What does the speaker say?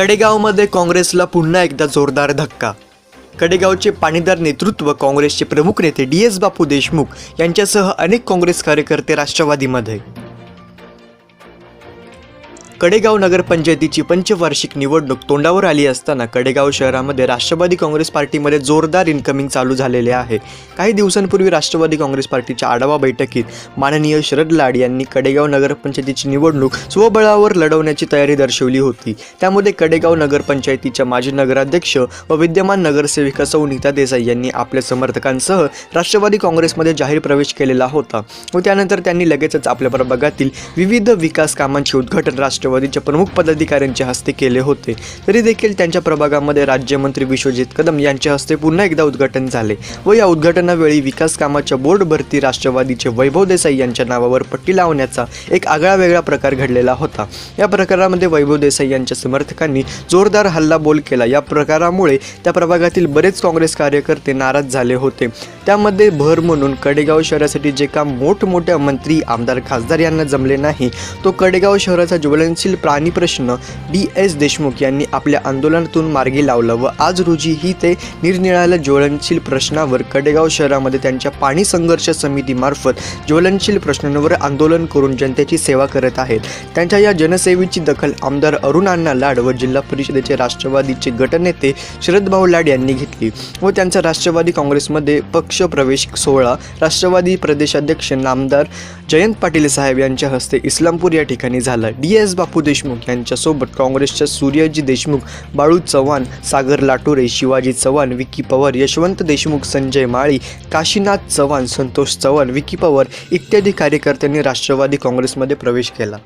कडेगावमध्ये काँग्रेसला पुन्हा एकदा जोरदार धक्का. कडेगावचे पाणीदार नेतृत्व काँग्रेसचे प्रमुख नेते डी एस बापू देशमुख यांच्यासह अनेक काँग्रेस कार्यकर्ते राष्ट्रवादीमध्ये. कडेगाव नगरपंचायतीची पंचवार्षिक निवडणूक तोंडावर आली असताना कडेगाव शहरामध्ये राष्ट्रवादी काँग्रेस पार्टीमध्ये जोरदार इन्कमिंग चालू झालेले आहे. काही दिवसांपूर्वी राष्ट्रवादी काँग्रेस पार्टीच्या आढावा बैठकीत माननीय शरद लाड यांनी कडेगाव नगरपंचायतीची निवडणूक स्वबळावर लढवण्याची तयारी दर्शवली होती. त्यामध्ये कडेगाव नगरपंचायतीच्या माजी नगराध्यक्ष व विद्यमान नगरसेविका सौ नीता देसाई यांनी आपल्या समर्थकांसह राष्ट्रवादी काँग्रेसमध्ये जाहीर प्रवेश केलेला होता व त्यानंतर त्यांनी लगेचच आपल्या प्रभागातील विविध विकास कामांचे उद्घाटन राष्ट्र राष्ट्रवादीच्या प्रमुख पदाधिकाऱ्यांच्या हस्ते केले होते. तरी देखील त्यांच्या प्रभागामध्ये राज्यमंत्री विश्वजित कदम यांच्या हस्ते पुन्हा एकदा उद्घाटन झाले व या उद्घाटनावेळी विकास कामाच्या बोर्ड भरती राष्ट्रवादीचे वैभव देसाई यांच्या नावावर पट्टी लावण्याचा एक आगळा वेगळा प्रकार घडलेला होता. या प्रकारामध्ये वैभव देसाई यांच्या समर्थकांनी जोरदार हल्लाबोल केला. या प्रकारामुळे त्या प्रभागातील बरेच काँग्रेस कार्यकर्ते नाराज झाले होते. त्यामध्ये भर म्हणून कडेगाव शहरासाठी जे काम मोठमोठ्या मंत्री आमदार खासदार यांना जमले नाही तो कडेगाव शहराचा ज्वलनशील प्राणी प्रश्न डी एस देशमुख यांनी आपल्या आंदोलनातून मार्गी लावला व आज रोजी ही ते निरनिराळ्या ज्वलनशील प्रश्नावर कडेगाव शहरामध्ये त्यांच्या पाणी संघर्ष समितीमार्फत ज्वलनशील प्रश्नांवर आंदोलन करून जनतेची सेवा करत आहेत. त्यांच्या या जनसेवेची दखल आमदार अरुण अण्णा लाड व जिल्हा परिषदेचे राष्ट्रवादीचे गटनेते शरदभाऊ लाड यांनी घेतली व त्यांचा राष्ट्रवादी काँग्रेसमध्ये पक्ष प्रवेश सोहळा राष्ट्रवादी प्रदेशाध्यक्ष नामदार जयंत पाटील साहेब यांच्या हस्ते इस्लामपूर या ठिकाणी झाला. डी एस बापू देशमुख यांच्यासोबत काँग्रेसच्या सूर्यजी देशमुख बाळू चव्हाण सागर लाटोरे शिवाजी चव्हाण विकी पवार यशवंत देशमुख संजय माळी काशीनाथ चव्हाण संतोष चव्हाण विकी पवार इत्यादी कार्यकर्त्यांनी राष्ट्रवादी काँग्रेसमध्ये प्रवेश केला.